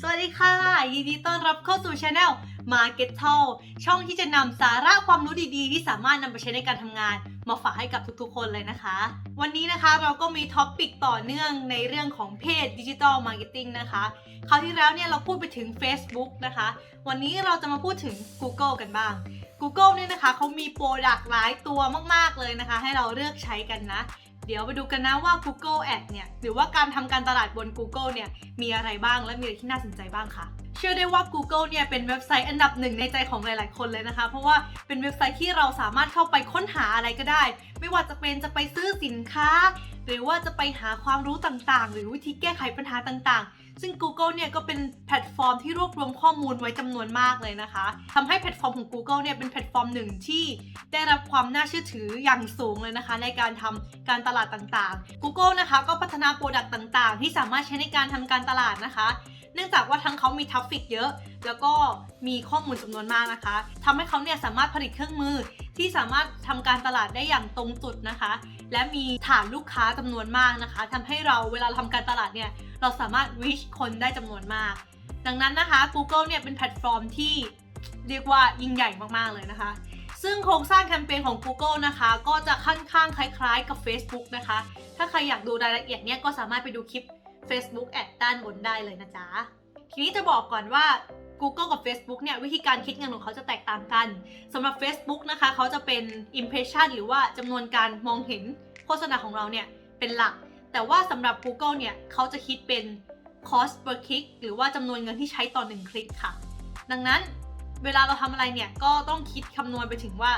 สวัสดีค่ะ ยินดีต้อนรับเข้าสู่ช anel Market Talk ช่องที่จะนำสาระความรู้ดีๆ ที่สามารถนำไปใช้ในการทำงาน มาฝากให้กับทุกๆคนเลยนะคะ วันนี้นะคะเราก็มีท็อปปิกต่อเนื่องในเรื่องของเพจดิจิ t a ลมาร์เก็ตติ้งนะคะคราวที่แล้วเนี่ยเราพูดไปถึง Facebook นะคะ วันนี้เราจะมาพูดถึง Google กันบ้าง Google เนี่ยนะคะเขามีโปรดักต์หลายตัวมากๆเลยนะคะ ให้เราเลือกใช้กันนะ เดี๋ยวไปดูกันนะว่า Google Ad เนี่ยหรือว่าการทำการตลาดบน Google เนี่ยมีอะไรบ้างและมีอะไรที่น่าสนใจบ้างค่ะเชื่อได้ว่า Google เนี่ยเป็นเว็บไซต์อันดับหนึ่งในใจของหลาย ๆ คนเลยนะคะ เพราะว่าเป็นเว็บไซต์ที่เราสามารถเข้าไปค้นหาอะไรก็ได้ ไม่ว่าจะเป็นจะไปซื้อสินค้า หรือว่าจะไปหาความรู้ต่าง ๆ หรือวิธีแก้ไขปัญหาต่าง ๆ ซึ่ง Google เนี่ยก็เป็นแพลตฟอร์มที่รวบรวมข้อมูลไว้จำนวนมากเลยนะคะทำให้แพลตฟอร์มของ Google เนี่ยเป็นแพลตฟอร์มหนึ่งที่ได้รับความน่าเชื่อถืออย่างสูงเลยนะคะ ในการทำการตลาดต่างๆ Google นะคะก็พัฒนาโปรดักต์ต่างๆ ที่สามารถใช้ในการทำการตลาดนะคะเนื่องจากว่าทั้งเขามีทัฟฟิกเยอะ แล้วก็มีข้อมูลจำนวนมากนะคะทำให้เขาเนี่ยสามารถผลิตเครื่องมือที่สามารถทำการตลาดได้อย่างตรงจุดนะคะ และมีฐานลูกค้าจำนวนมากนะคะทำให้เราเวลาทำการตลาดเนี่ย เราสามารถ reach คนได้จำนวนมาก ดังนั้นนะคะ Google เนี่ยเป็นแพลตฟอร์มที่เรียกว่ายิ่งใหญ่มากๆเลยนะคะ ซึ่งโครงสร้างแคมเปญของ Google นะคะ ก็จะค่อนข้างคล้ายๆกับ Facebook นะคะ ถ้าใครอยากดูรายละเอียดเนี่ยก็สามารถไปดูคลิป Facebook แอดด้านบนได้เลยนะจ๊ะ ทีนี้จะบอกก่อนว่า Google กับ Facebook เนี่ยวิธีการคิดเงินของเขาจะแตกต่างกันสำหรับ Facebook นะคะเขาจะเป็น impression หรือว่าจำนวนการมองเห็นโฆษณาของเราเนี่ยเป็นหลัก แต่ว่าสำหรับ Google เนี่ยเขาจะคิดเป็น cost per click หรือว่าจำนวนเงินที่ใช้ต่อหนึ่งคลิกค่ะ ดังนั้นเวลาเราทำอะไรเนี่ยก็ต้องคิดคำนวณไปถึงว่า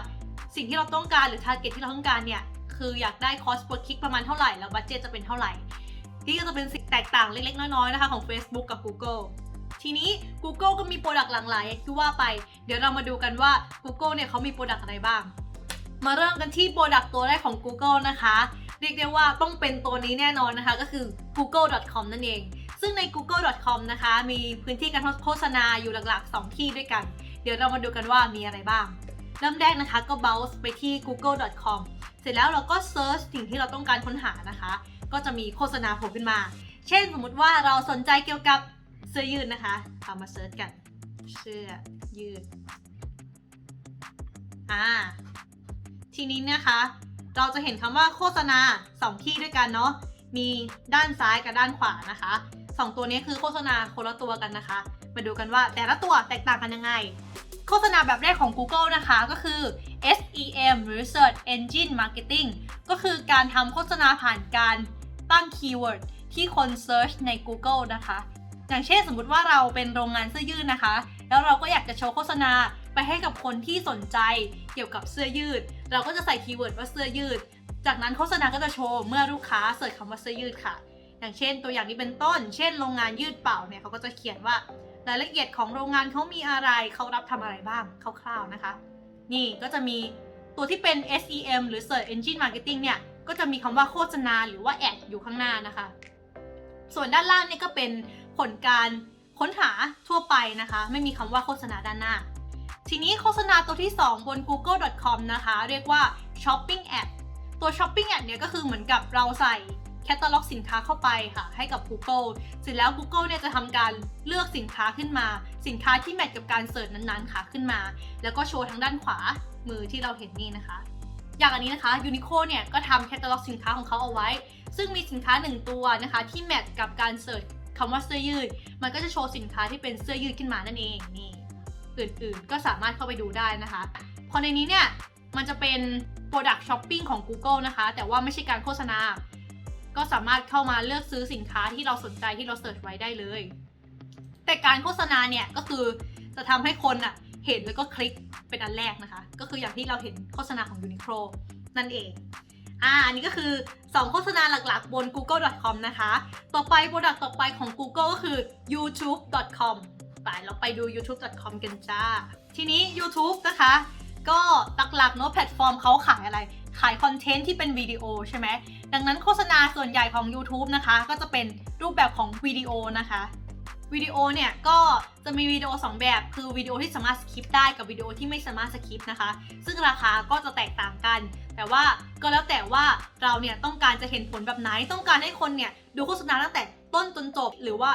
สิ่งที่เราต้องการหรือ target ที่เราต้องการเนี่ยคืออยากได้ cost per click ประมาณเท่าไหร่แล้วบัตเจตจะเป็นเท่าไหร่ที่ก็จะเป็นสิ่งแตกต่างเล็กๆ น้อยๆนะคะของ Facebook กับ Google ทีนี้ Google ก็มีโปรดักต์หลากหลายที่ว่าไป เดี๋ยวเรามาดูกันว่า Google เนี่ยเขามีโปรดักต์อะไรบ้าง มาเริ่มกันที่โปรดักต์ตัวแรกของ Google นะคะ เรียกได้ว่าต้องเป็นตัวนี้แน่นอนนะคะ ก็คือ google.com นั่นเอง ซึ่งใน google.com นะคะ มีพื้นที่การโฆษณาอยู่หลักๆ 2 ที่ด้วยกัน เดี๋ยวเรามาดูกันว่ามีอะไรบ้าง เริ่มแรกนะคะก็ browse ไปที่ google.com เสร็จแล้วเราก็ search สิ่งที่เราต้องการค้นหานะคะ ก็จะมีโฆษณาโผล่ขึ้นมา เช่นสมมติว่าเราสนใจเกี่ยวกับเสื้อยืดนะคะเอามาเซิร์ชกัน เสื้อยืด อ่า ทีนี้นะคะ เราจะเห็นคำว่าโฆษณา 2 ที่ด้วยกันเนาะ มีด้านซ้ายกับด้านขวานะคะ 2 ตัวนี้คือโฆษณาคนละตัวกันนะคะ มาดูกันว่าแต่ละตัวแตกต่างกันยังไง โฆษณาแบบแรกของ Google นะคะก็คือ SEM หรือ Search Engine Marketing ก็คือการทำโฆษณาผ่านการตั้งคีย์เวิร์ดที่คน Search ใน Google นะคะ อย่างเช่นสมมุติว่าเราเป็นโรงงานเสื้อยืดนะคะ แล้วเราก็อยากจะโชว์โฆษณา ไปให้กับคนที่สนใจเกี่ยวกับเสื้อยืด เราก็จะใส่คีย์เวิร์ดว่าเสื้อยืด จากนั้นโฆษณาก็จะโชว์เมื่อลูกค้าเสิร์ชคำว่าเสื้อยืดค่ะ อย่างเช่น ตัวอย่างนี้เป็นต้น เช่น โรงงานยืดเป่าเนี่ยเขาก็จะเขียนว่ารายละเอียดของโรงงานเขามีอะไรเขารับทำอะไรบ้างคร่าวๆนะคะ นี่ก็จะมีตัวที่เป็น SEM หรือ Search Engine Marketing เนี่ยก็จะมีคำว่าโฆษณาหรือว่าแอดอยู่ข้างหน้านะคะ ส่วนด้านล่างนี่ก็เป็นผลการค้นหาทั่วไปนะคะ ไม่มีคำว่าโฆษณาด้านหน้า ทีนี้โฆษณาตัวที่ 2 บน google.com นะคะ เรียกว่า shopping ad ตัว shopping ad เนี่ยก็คือเหมือนกับเราใส่แคตตาล็อกสินค้าเข้าไปค่ะ ให้กับ Google เสร็จแล้ว Google เนี่ยจะทำการเลือกสินค้าขึ้นมา สินค้าที่แมทกับการเสิร์ชนั้นๆค่ะขึ้นมา แล้วก็โชว์ทางด้านขวามือที่เราเห็นนี่นะคะ อย่างอันนี้นะคะ Uniqlo เนี่ยก็ทำแคตตาล็อกสินค้าของเขาเอาไว้ ซึ่งมีสินค้า 1 ตัวนะคะ ที่แมทกับการเสิร์ชคำว่าเสื้อยืด มันก็จะโชว์สินค้าที่เป็นเสื้อยืดขึ้นมานั่นเองนี่ อื่นๆ ก็สามารถเข้าไปดูได้นะคะ พอในนี้เนี่ย มันจะเป็น Product Shopping ของ Google นะคะ แต่ว่าไม่ใช่การโฆษณา ก็สามารถเข้ามาเลือกซื้อสินค้าที่เราสนใจที่เราเสิร์ชไว้ได้เลย แต่การโฆษณาเนี่ยก็คือจะทำให้คนอะเห็นแล้วก็คลิกเป็นอันแรกนะคะ ก็คืออย่างที่เราเห็นโฆษณาของ Uniqlo นั่นเองอ่าอันนี้ก็คือ 2 โฆษณาหลักๆ บน google.com นะคะ ต่อไป Product ต่อไปของ Google ก็คือ youtube.com ไปเราไปดู youtube.com กันจ้า ทีนี้ YouTube นะคะ ก็หลักๆเนอะแพลตฟอร์มเขาขายอะไร ขายคอนเทนต์ที่เป็นวิดีโอใช่ไหม ดังนั้นโฆษณาส่วนใหญ่ของ YouTube นะคะ ก็จะเป็นรูปแบบของวิดีโอนะคะวิดีโอเนี่ยก็จะมีวิดีโอ 2 แบบคือวิดีโอที่สามารถสคิปได้กับวิดีโอที่ไม่สามารถสคิปนะคะ ซึ่งราคาก็จะแตกต่างกัน แต่ว่าก็แล้วแต่ว่าเราเนี่ยต้องการจะเห็นผลแบบไหนต้องการให้คนเนี่ยดูโฆษณาตั้งแต่ต้นจนจบหรือว่า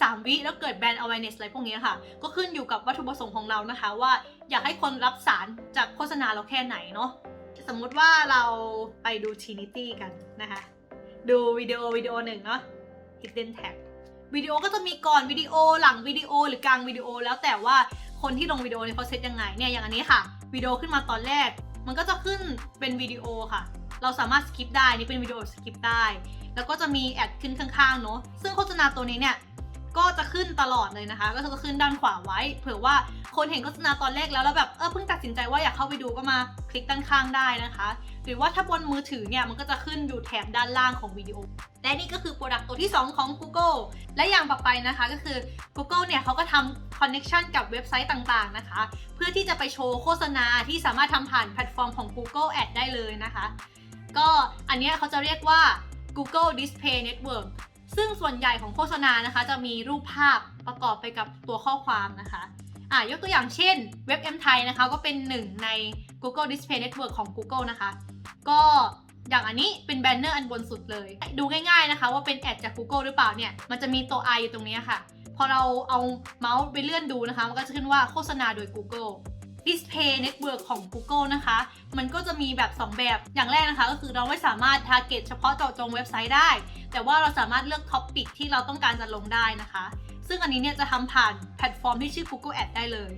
3 วิแล้วเกิดแบรนด์ awareness อะไรพวกนี้ค่ะ ก็ขึ้นอยู่กับวัตถุประสงค์ของเรานะคะ ว่าอยากให้คนรับสารจากโฆษณาเราแค่ไหนเนาะสมมุติว่าเราไปดู Trinity กันนะคะ ดูวิดีโอวิดีโอหนึ่งเนาะ hidden tag วิดีโอก็จะมีก่อนวิดีโอหลังวิดีโอหรือกลางวิดีโอ แล้วแต่ว่าคนที่ลงวิดีโอเนี่ยเขาเซตยังไงเนี่ยอย่างอันนี้ค่ะวิดีโอขึ้นมาตอนแรก มันก็จะขึ้นเป็นวิดีโอค่ะ เราสามารถสกิปได้นี่เป็นวิดีโอสกิปได้ แล้วก็จะมีแอดขึ้นข้างๆเนาะซึ่งโฆษณาตัวนี้เนี่ย ก็จะขึ้นตลอดเลยนะคะ ก็จะขึ้นด้านขวาไว้ เผื่อว่าคนเห็นโฆษณาตอนแรกแล้วแล้วแบบเออเพิ่งตัดสินใจว่าอยากเข้าไปดูก็มาคลิกด้านข้างได้นะคะ หรือว่าถ้าบนมือถือเนี่ยมันก็จะขึ้นอยู่แถบด้านล่างของวิดีโอ และนี่ก็คือโปรดักต์ตัวที่ 2 ของ Google และอย่างต่อไปนะคะก็คือ Google เนี่ยเขาก็ทำคอนเน็ชันกับเว็บไซต์ต่างๆนะคะ เพื่อที่จะไปโชว์โฆษณาที่สามารถทำผ่านแพลตฟอร์มของ Google Ad ได้เลยนะคะ ก็อันนี้เขาจะเรียกว่า Google Display Network ซึ่งส่วนใหญ่ของโฆษณานะคะ จะมีรูปภาพประกอบไปกับตัวข้อความนะคะอะยกตัวอย่างเช่นเว็บ M ไทยนะคะก็เป็นหนึ่งใน Google Display Network ของ Google นะคะ ก็อย่างอันนี้เป็นแบนเนอร์อันบนสุดเลย ดูง่ายๆนะคะ ว่าเป็นแอดจาก Google หรือเปล่าเนี่ย มันจะมีตัว i อยู่ตรงนี้ค่ะ พอเราเอาเมาส์ไปเลื่อนดูนะคะ มันก็จะขึ้นว่าโฆษณาโดย Google Display Network ของ Google นะคะ มันก็จะมีแบบ 2 แบบอย่างแรกนะคะ ก็คือเราไม่สามารถ target เฉพาะเจาะจงเว็บไซต์ได้ แต่ว่าเราสามารถเลือก topic ที่เราต้องการจะลงได้นะคะ ซึ่งอันนี้เนี่ยจะทำผ่านแพลตฟอร์มที่ชื่อ Google Ad ได้เลย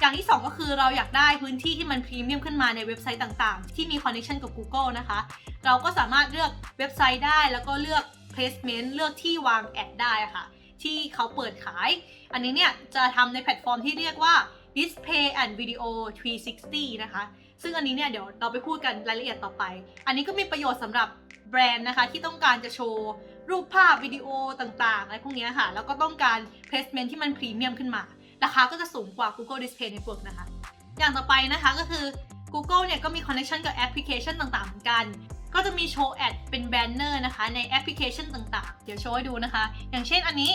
อย่างที่ 2 ก็คือเราอยากได้พื้นที่ที่มันพรีเมียมขึ้นมาในเว็บไซต์ต่างๆ ที่มีคอนเนคชันกับ Google นะคะ เราก็สามารถเลือกเว็บไซต์ได้ แล้วก็เลือก placement เลือกที่วางแอดได้ค่ะที่เขาเปิดขาย อันนี้เนี่ยจะทำในแพลตฟอร์มที่เรียกว่า Display and Video 360 นะคะ ซึ่งอันนี้เนี่ยเดี๋ยวเราไปพูดกันรายละเอียดต่อไป อันนี้ก็มีประโยชน์สำหรับแบรนด์นะคะ ที่ต้องการจะโชว์รูปภาพวิดีโอต่างๆอะไรพวกนี้ค่ะ แล้วก็ต้องการ placement ที่มันพรีเมียมขึ้นมา ราคาก็จะสูงกว่า Google Display Network นะคะ อย่างต่อไปนะคะก็คือ Google เนี่ยก็มีคอนเนคชันกับแอปพลิเคชันต่างๆเหมือนกันก็จะมีโชว์แอดเป็นแบนเนอร์นะคะในแอปพลิเคชันต่างๆ เดี๋ยวโชว์ให้ดูนะคะ อย่างเช่นอันนี้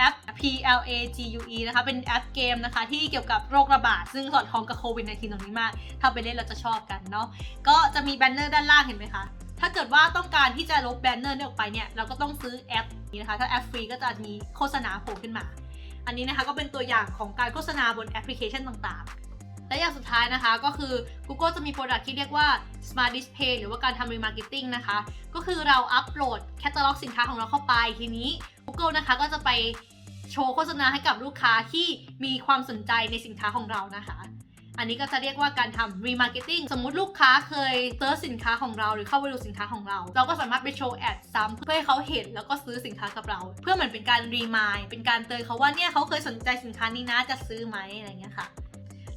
แอป PLAGUE นะคะ เป็นแอปเกมนะคะ ที่เกี่ยวกับโรคระบาด ซึ่งสอดคล้องกับโควิด -19 ตรงนี้มาก ถ้าไปเล่นเราจะชอบกันเนาะ ก็จะมีแบนเนอร์ด้านล่างเห็นไหมคะ ถ้าเกิดว่าต้องการที่จะลบแบนเนอร์นี้ออกไปเนี่ย เราก็ต้องซื้อแอปนี้นะคะ ถ้าแอปฟรีก็จะมีโฆษณาโผล่ขึ้นมา อันนี้นะคะก็เป็นตัวอย่างของการโฆษณาบนแอปพลิเคชันต่างๆ และอย่างสุดท้ายนะคะก็คือ Google จะมีโปรดักที่เรียกว่า Smart Display หรือว่าการทำ remarketing นะคะ ก็คือเราอัปโหลดแคตตาล็อกสินค้าของเราเข้าไปทีนี้ Google นะคะก็จะไปโชว์โฆษณาให้กับลูกค้าที่มีความสนใจในสินค้าของเรานะคะ อันนี้ก็จะเรียกว่าการทำ remarketing สมมุติลูกค้าเคยเซิร์ชสินค้าของเราหรือเข้าไปดูสินค้าของเรา เราก็สามารถไปโชว์แอดซ้ำเพื่อให้เขาเห็นแล้วก็ซื้อสินค้ากับเรา เพื่อเหมือนเป็นการ remind เป็นการเตือนเขาว่าเนี่ยเขาเคยสนใจสินค้านี้นะจะซื้อไหมอะไรเงี้ยค่ะ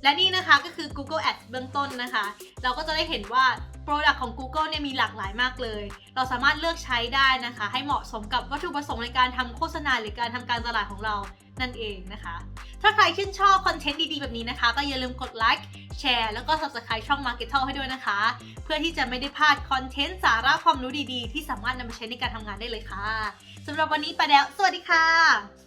และนี่นะคะก็คือ Google Ads เบื้องต้นนะคะ เราก็จะได้เห็นว่า Product ของ Google เนี่ยมีหลากหลายมากเลย เราสามารถเลือกใช้ได้นะคะ ให้เหมาะสมกับวัตถุประสงค์ในการทำโฆษณาหรือการทำการตลาดของเรานั่นเองนะคะ ถ้าใครชื่นชอบคอนเทนต์ดีๆ แบบนี้นะคะ ก็อย่าลืมกดไลค์ แชร์ แล้วก็ Subscribe ช่อง Market Talk ให้ด้วยนะคะ เพื่อที่จะไม่ได้พลาดคอนเทนต์สาระความรู้ดีๆ ที่สามารถนำไปใช้ในการทำงานได้เลยค่ะสำหรับวันนี้ไปแล้ว สวัสดีค่ะ